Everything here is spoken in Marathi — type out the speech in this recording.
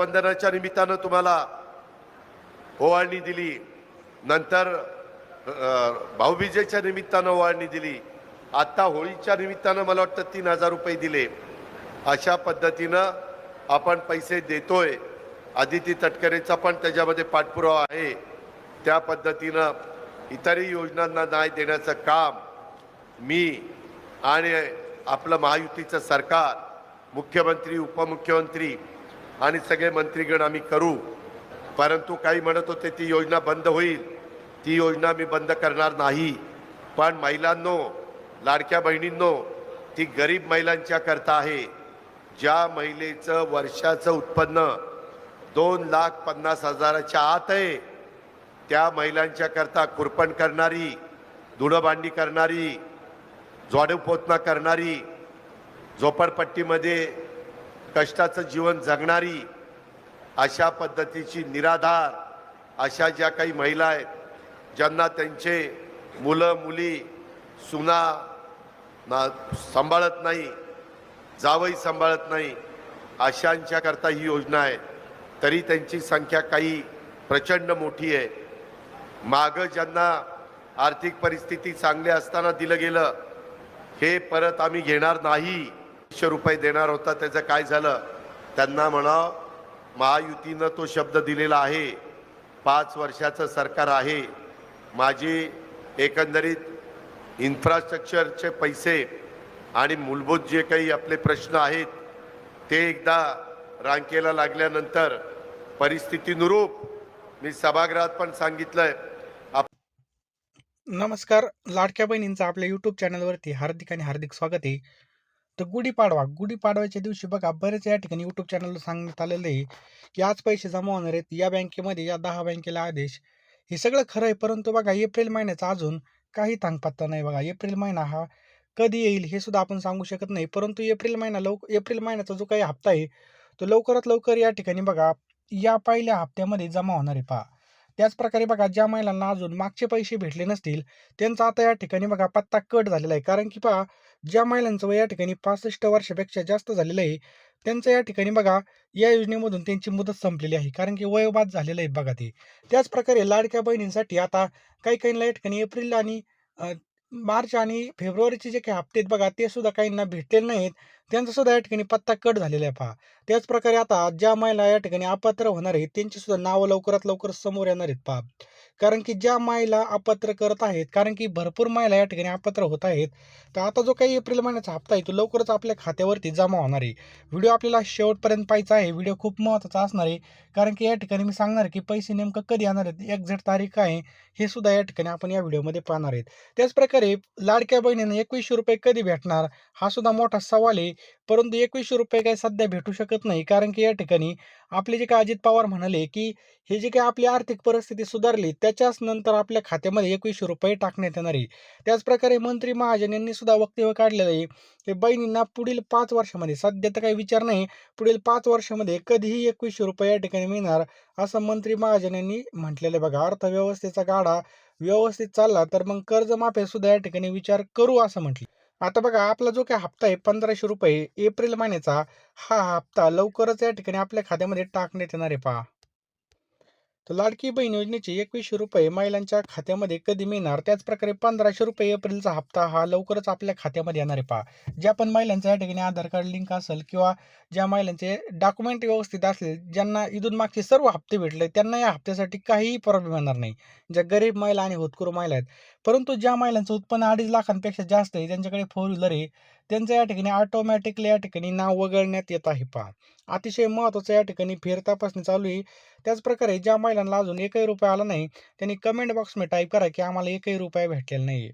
वंदनाच्या निमित्तानं तुम्हाला ओवाळणी दिली. नंतर भाऊबीजेच्या निमित्तानं ओवाळणी दिली. आत्ता होळीच्या निमित्तानं मला वाटतं तीन हजार रुपये दिले. अशा पद्धतीनं आपण पैसे देतोय. आदिती तटकरेचा पण त्याच्यामध्ये पाठपुरावा आहे. त्या पद्धतीनं इतरही योजनांना न्याय देण्याचं काम मी आणि आपलं महायुतीचं सरकार मुख्यमंत्री उपमुख्यमंत्री आणि सगळे मंत्रीगण आम्ही करू. परंतु काही म्हणत होते ती योजना बंद होईल. ती योजना मी बंद करणार नाही. पण महिलांनो लाडक्या बहिणींनो ती गरीब महिलांच्या करता आहे. ज्या महिलेचं वर्षाचं उत्पन्न दोन लाख पन्नास हजाराच्या आत आहे त्या महिलांच्या करता कुरपण करणारी धुणंभांडी करणारी जोडे पोतना करणारी झोपडपट्टीमध्ये कष्टाचं जीवन जगणारी अशा पद्धतीची निराधार अशा ज्या काही महिला आहेत ज्यांना त्यांचे मुलं मुली सुना ना सांभाळत नाही जावई सांभाळत नाही अशांच्याकरता ही योजना आहे. तरी त्यांची संख्या काही प्रचंड मोठी आहे. मागं ज्यांना आर्थिक परिस्थिती चांगली असताना दिलं गेलं हे परत आम्ही घेणार नाही. एकशे रुपये देणार होता त्याचं काय झालं? त्यांना म्हणा महायुतीनं तो शब्द दिलेला आहे पाच वर्षाचं सरकार आहे माझी एकंदरीत इन्फ्रास्ट्रक्चरचे पैसे आणि मूलभूत जे काही आपले प्रश्न आहेत ते एकदा रांकेला लागल्यानंतर परिस्थितीनुरूप मी सभागृहात पण सांगितलंय. नमस्कार लाडक्या बहिणींचं आपल्या यूट्यूब चॅनलवरती हार्दिक आणि हार्दिक स्वागत आहे. तर गुढीपाडवा. गुढीपाडव्याच्या दिवशी बघा बरेच या ठिकाणी यूट्यूब चॅनलला सांगण्यात आलेलं आहे की आज पैसे जमा होणार आहेत. या बँकेमध्ये या दहा बँकेला आदेश. हे सगळं खरं आहे परंतु बघा एप्रिल महिन्याचा अजून काही थांगपत्ता नाही बघा. एप्रिल महिना हा कधी येईल हे सुद्धा आपण सांगू शकत नाही. परंतु एप्रिल महिना लव एप्रिल महिन्याचा जो काही हप्ता आहे तो लवकरात लवकर या ठिकाणी बघा या पहिल्या हप्त्यामध्ये जमा होणार आहे. पहा. त्याचप्रकारे बघा ज्या महिलांना अजून मागचे पैसे भेटले नसतील त्यांचा आता या ठिकाणी बघा पत्ता कट झालेला आहे. कारण की पहा ज्या महिलांचं वय या ठिकाणी पासष्ट वर्षापेक्षा जास्त झालेलं आहे त्यांचं या ठिकाणी बघा या योजनेमधून त्यांची मुदत संपलेली आहे. कारण की वयोबाद झालेलं आहे बघा ते. त्याचप्रकारे लाडक्या बहिणींसाठी आता काही काहींना या ठिकाणी एप्रिल आणि मार्च आणि फेब्रुवारीचे जे काही हप्ते आहेत बघा ते सुद्धा काहींना भेटलेले नाहीत. त्यांचा सुद्धा या ठिकाणी पत्ता कट झालेला आहे पहा. त्याचप्रकारे आता ज्या महिला या ठिकाणी अपात्र होणार आहेत त्यांची सुद्धा नावं लवकरात लवकर समोर येणार आहेत पहा. कारण की ज्या महिला अपात्र करत आहेत कारण की भरपूर महिला या ठिकाणी अपात्र होत आहेत तर आता जो काही एप्रिल महिन्याचा हप्ता आहे तो लवकरच आपल्या खात्यावरती जमा होणार आहे. व्हिडिओ आपल्याला शेवटपर्यंत पाहायचा आहे व्हिडिओ खूप महत्त्वाचा असणार आहे कारण की या ठिकाणी मी सांगणार की पैसे नेमकं कधी येणार आहेत एक्झॅक्ट तारीख काय आहे हे सुद्धा या ठिकाणी आपण या व्हिडिओमध्ये पाहणार आहेत. त्याचप्रकारे लाडक्या बहिणीने एकवीसशे रुपये कधी भेटणार हा सुद्धा मोठा सवाल आहे. परंतु एकवीसशे रुपये काही सध्या भेटू शकत नाही. कारण की या ठिकाणी आपले जे काय अजित पवार म्हणाले की हे जे काही आपली आर्थिक परिस्थिती सुधारली त्याच्याच नंतर आपल्या खात्यामध्ये एकवीसशे रुपये टाकण्यात येणार आहे. त्याचप्रकारे मंत्री महाजन यांनी सुद्धा वक्तव्य काढलेलं आहे की बहिणींना पुढील पाच वर्षामध्ये सध्या तर काही विचार नाही पुढील पाच वर्षामध्ये कधीही एकवीसशे रुपये या ठिकाणी मिळणार असं मंत्री महाजन यांनी म्हटलेलं आहे. बघा अर्थव्यवस्थेचा गाडा व्यवस्थित चालला तर मग कर्जमाफी सुद्धा या ठिकाणी विचार करू असं म्हटलं. आता बघा आपला जो काही हप्ता आहे पंधराशे रुपये एप्रिल महिन्याचा हा हप्ता लवकरच या ठिकाणी आपल्या खात्यामध्ये टाकण्यात येणार आहे पहा. तर लाडकी बहीण योजनेचे एकवीसशे रुपये महिलांच्या खात्यामध्ये कधी मिळणार? त्याचप्रकारे पंधराशे रुपये एप्रिलचा हप्ता हा लवकरच आपल्या खात्यामध्ये येणार आहे पहा. ज्या पण महिलांचं या ठिकाणी आधार कार्ड लिंक असेल किंवा ज्या महिलांचे डॉक्युमेंट व्यवस्थित असले ज्यांना इथून मागचे सर्व हप्ते भेटले त्यांना या हप्त्यासाठी काहीही प्रॉब्लेम येणार नाही. ज्या गरीब महिला आणि होतकरू महिला आहेत परंतु ज्या महिलांचं उत्पन्न अडीच लाखांपेक्षा जास्त आहे त्यांच्याकडे फोर व्हीलर आहे त्यांचं या ठिकाणी ऑटोमॅटिकली या ठिकाणी नाव वगळण्यात येत आहे पहा. अतिशय महत्त्वाचं या ठिकाणी फेर तपासणी चालू आहे. त्याचप्रकारे ज्या महिलांना अजून एकही रुपया आला नाही त्यांनी कमेंट बॉक्समध्ये टाईप करा की आम्हाला एकही रुपया भेटलेला नाही आहे